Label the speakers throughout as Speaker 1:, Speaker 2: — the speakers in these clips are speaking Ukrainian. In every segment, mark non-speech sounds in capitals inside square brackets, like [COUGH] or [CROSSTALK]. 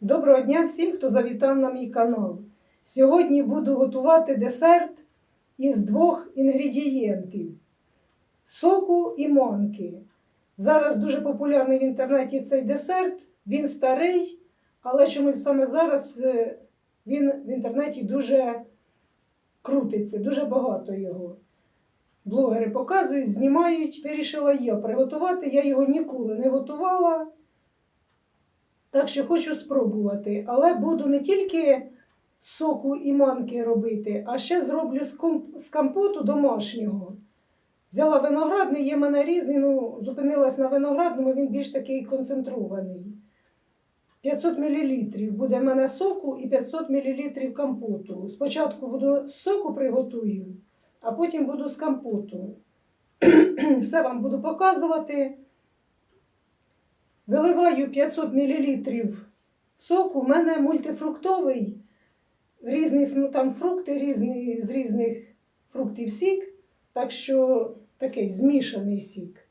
Speaker 1: Доброго дня всім, хто завітав на мій канал. Сьогодні буду готувати десерт із двох інгредієнтів соку і манки. Зараз дуже популярний в інтернеті цей десерт. Він старий, але чомусь саме зараз е, він в інтернеті дуже крутиться, дуже багато його. Блогери показують, знімають. Вирішила я приготувати. Я його ніколи не готувала. Так що хочу спробувати. Але буду не тільки соку і манки робити, а ще зроблю з, ком- з компоту домашнього. Взяла виноградний, є в мене різний, ну, зупинилась на виноградному, він більш такий концентрований. 500 мл буде в мене соку і 500 мл компоту. Спочатку буду соку приготую, а потім буду з компоту. [CLEARS THROAT] Все вам буду показувати. Виливаю 500 мл соку. У мене мультифруктовий, різні там фрукти різні, з різних фруктів сік, так що такий змішаний сік.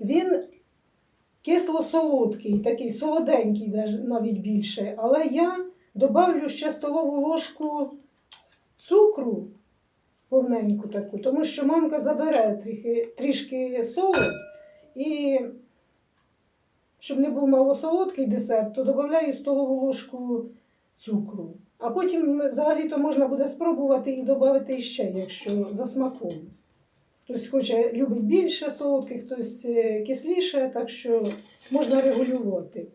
Speaker 1: Він кисло-солодкий, такий солоденький, навіть більше. Але я добавлю ще столову ложку цукру повненьку таку, тому що мамка забере трішки, солод. І щоб не був малосолодкий десерт, то додаю столову ложку цукру. А потім взагалі-то можна буде спробувати і додати ще, якщо за смаком. Хтось хоче, любить більше солодких, хтось е, кисліше, так що можна регулювати.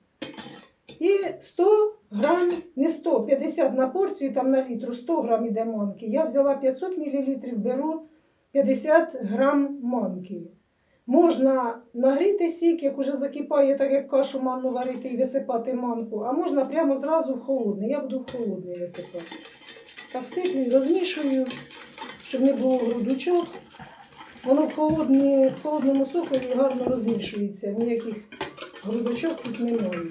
Speaker 1: І 100 грам, не 100, 50 на порцію, там на літру 100 грам іде манки. Я взяла 500 мл, беру 50 грам манки. Можна нагріти сік, як уже закипає, так як кашу манну варити і висипати манку, а можна прямо зразу в холодний. Я буду в холодний висипати. Так сиплю, розмішую, щоб не було грудочок. Воно в, холодні, в холодному сокові гарно розмішується, ніяких грудочок тут немає.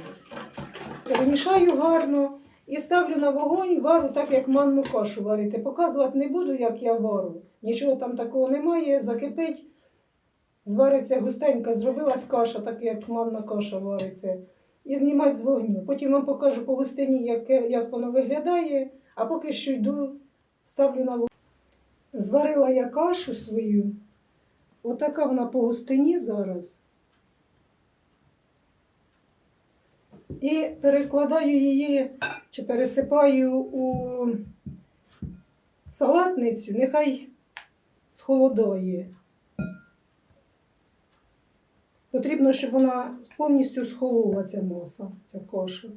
Speaker 1: Перемішаю гарно і ставлю на вогонь, вару так, як манну кашу варити. Показувати не буду, як я вару. Нічого там такого немає, закипить. Звариться густенька, зробилась каша, так як манна каша вариться, і знімати з вогню. Потім вам покажу по густині, яке, як воно виглядає, а поки що йду, ставлю на вогонь. Зварила я кашу свою. Отака вона по густині зараз. І перекладаю її чи пересипаю у салатницю, нехай схолодає. Потрібно, щоб вона повністю схолола ця маса, ця каша.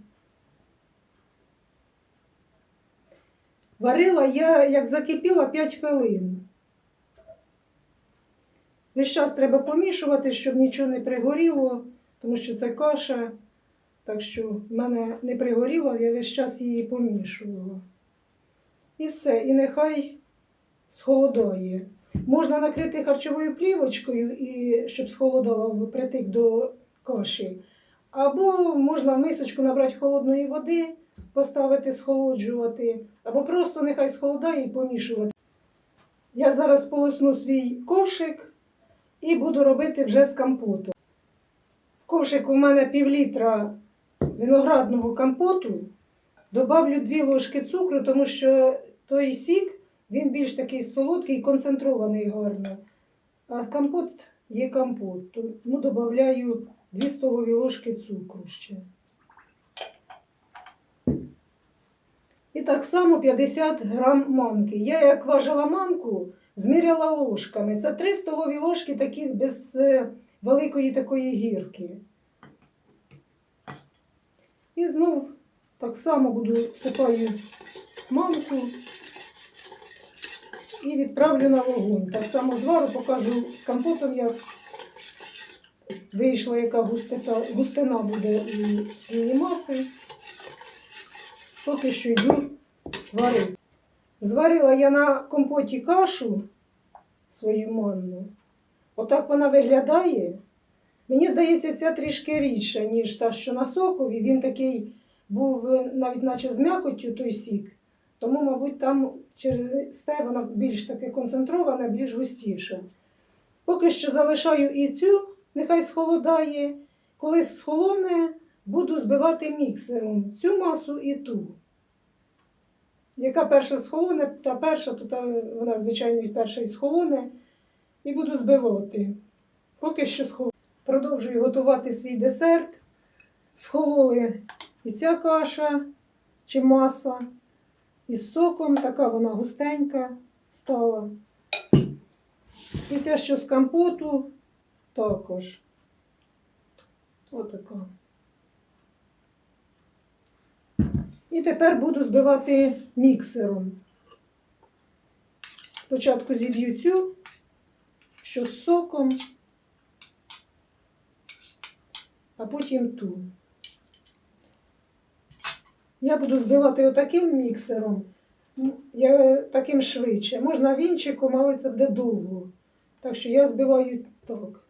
Speaker 1: Варила я, як закипіла, 5 хвилин. Весь час треба помішувати, щоб нічого не пригоріло, тому що це каша. Так що в мене не пригоріло, я весь час її помішувала. І все, і нехай схолодає. Можна накрити харчовою плівочкою, і, щоб схолодало притик до каші. Або можна в мисочку набрати холодної води, поставити схолоджувати, або просто нехай схолодає і помішувати. Я зараз полосну свій ковшик і буду робити вже з компоту. В ковшик у мене пів літра виноградного компоту. Добавлю 2 ложки цукру, тому що той сік він більш такий солодкий концентрований гарно. А компот є компот. Тому додаю 2 столові ложки цукру ще. І так само 50 грам манки. Я як важила манку, зміряла ложками. Це 3 столові ложки такі без е, великої такої гірки. І знов так само буду всипаю манку і відправлю на вогонь. Так само звару покажу з компотом, як вийшла, яка густина, густина буде у цієї маси. Поки що йду варити. Зварила я на компоті кашу свою манну. Отак вона виглядає. Мені здається, ця трішки рідша, ніж та, що на сокові. Він такий був е, навіть наче з м'якоттю той сік. Тому, мабуть, там через те вона більш таке концентрована, більш густіша. Поки що залишаю і цю, нехай схолодає. Коли схолоне, буду збивати міксером цю масу і ту. Яка перша схолоне, та перша, то та вона, звичайно, перша і схолоне, і буду збивати. Поки що схолоне. Продовжую готувати свій десерт. Схололи і ця каша чи маса. Із соком, така вона густенька стала. І ця що з компоту також. Отака. І тепер буду збивати міксером. Спочатку зіб'ю цю, що з соком, а потім ту. Я буду збивати отаким міксером, ну, я, таким швидше. Можна вінчиком, але це буде довго. Так що я збиваю так.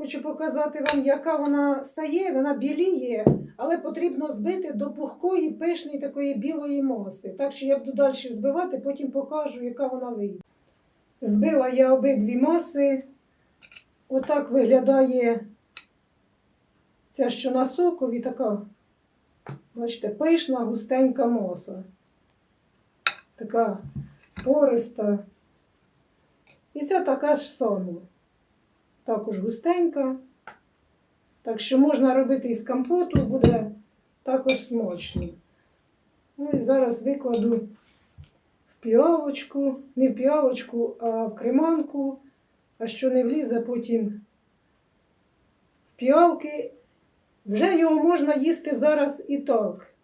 Speaker 1: Хочу показати вам, яка вона стає. Вона біліє, але потрібно збити до пухкої, пишної такої білої маси. Так що я буду далі збивати, потім покажу, яка вона вийде. Збила я обидві маси. Отак виглядає ця, що на сокові, така, бачите, пишна, густенька маса. Така пориста. І ця така ж сама також густенька. Так що можна робити із компоту, буде також смачно. Ну і зараз викладу в піалочку, не в піалочку, а в креманку, а що не влізе, потім в піалки. Вже його можна їсти зараз і так.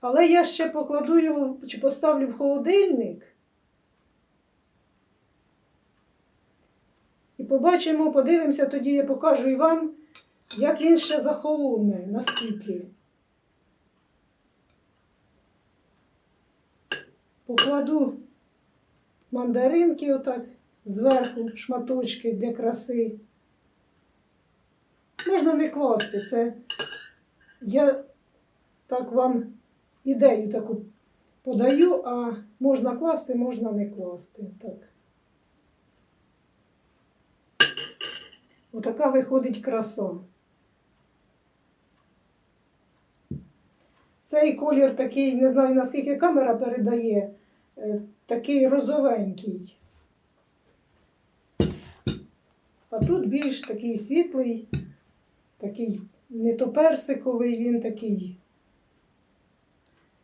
Speaker 1: Але я ще покладу його чи поставлю в холодильник. І побачимо, подивимося, тоді я покажу і вам, як він ще захолоне, наскільки. Покладу мандаринки отак зверху, шматочки для краси. Можна не класти, це я так вам ідею таку подаю, а можна класти, можна не класти. Так. Отака виходить краса. Цей колір такий, не знаю наскільки камера передає, е, такий розовенький. А тут більш такий світлий, такий не то персиковий, він такий,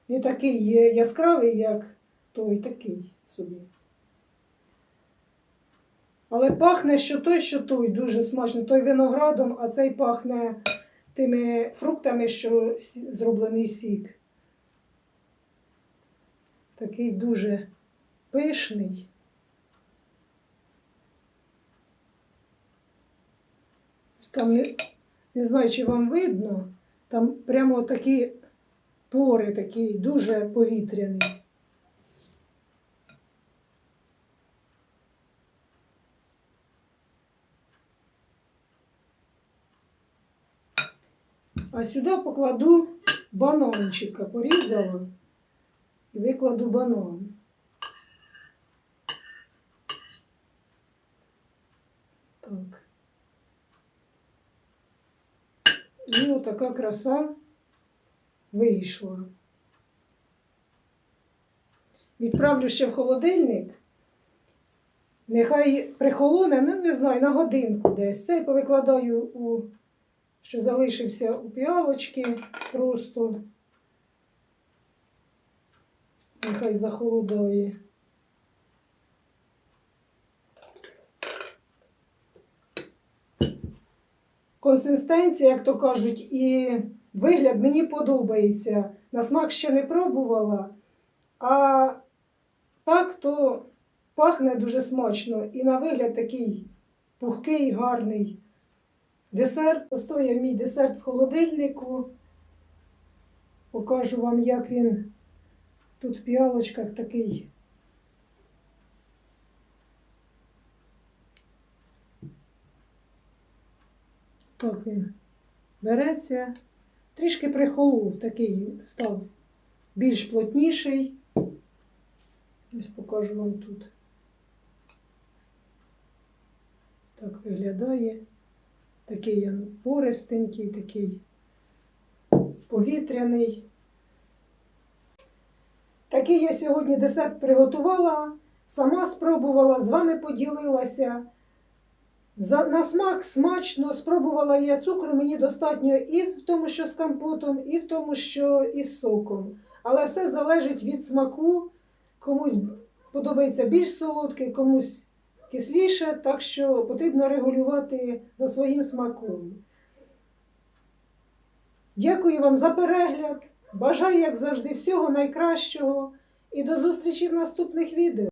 Speaker 1: не такий е, яскравий, як той такий собі. Але пахне що той, що той дуже смачно. Той виноградом, а цей пахне тими фруктами, що зроблений сік. Такий дуже пишний. Там не, не знаю, чи вам видно, там прямо такі пори, такий дуже повітряний. А сюди покладу бананчика, порізала і викладу банан. Так. І отака краса вийшла. Відправлю ще в холодильник. Нехай прихолоне, ну не знаю, на годинку десь. Це повикладаю у що залишився у піалочки просто. Нехай захолодає. Консистенція, як то кажуть, і вигляд мені подобається. На смак ще не пробувала, а так то Пахне дуже смачно і на вигляд такий пухкий, гарний десерт. Постояв мій десерт в холодильнику. Покажу вам, як він тут в піалочках такий. Так він береться. Трішки прихолов, такий став більш плотніший. Ось покажу вам тут. Так виглядає. Такий пористенький, такий повітряний. Такий я сьогодні десерт приготувала, сама спробувала, з вами поділилася. За, на смак смачно, спробувала я цукру, мені достатньо і в тому, що з компотом, і в тому, що із соком. Але все залежить від смаку. Комусь подобається більш солодкий, комусь кисліше, так що потрібно регулювати за своїм смаком. Дякую вам за перегляд. Бажаю, як завжди, всього найкращого і до зустрічі в наступних відео.